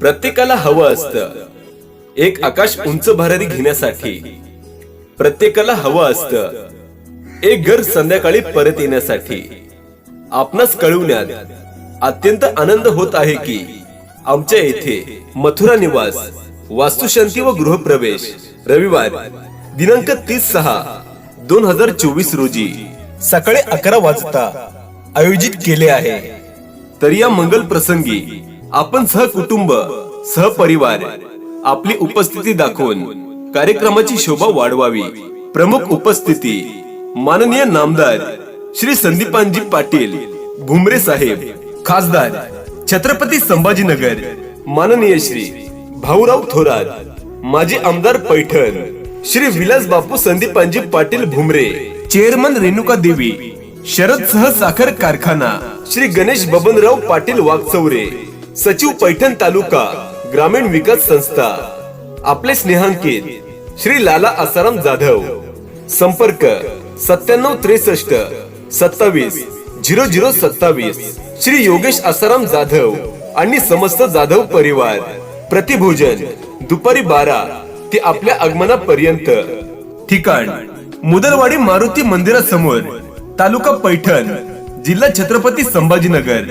प्रत्येकाला हवं असतं. एक आकाश उंच भरारी घेण्यासाठी प्रत्येकाला हवं असतं. एक घर संध्याकाळी परत येण्यासाठी. आपणास कळवण्यात अत्यंत आनंद होत आहे की आमच्या येथे मथुरा निवास वास्तुशांती व गृहप्रवेश. रविवार दिनांक तीस सहा दोन हजार चोवीस रोजी. सकाळी अकरा वाजता आयोजित केले आहे. तर या मंगल प्रसंगी आपण सहकुटुंब सहपरिवार आपली उपस्थिती दाखवून कार्यक्रमाची शोभा वाढवावी. प्रमुख उपस्थिती माननीय नामदार श्री संदीपानजी पाटील भुमरे साहेब खासदार छत्रपती संभाजीनगर माननीय श्री भाऊराव थोरात माजी आमदार पैठण श्री विलास बापू संदीपांजी पाटील भुमरे चेअरमन रेणुका देवी शरद सह साखर कारखाना श्री गणेश बबनराव पाटील वागचौरे सचिव पैठण तालुका ग्रामीण विकास संस्था आपले स्नेहांकित श्री लाला आसाराम जाधव संपर्क सत्त्याण्णव त्रेसष्ट सत्तावीस झिरो झिरो सत्तावीस श्री योगेश आसाराम जाधव आणि समस्त जाधव परिवार. प्रतिभोजन दुपारी बारा ते आपल्या आगमनापर्यंत. ठिकाण मुदलवाडी मारुती मंदिरासमोर तालुका पैठण जिल्हा छत्रपती संभाजीनगर.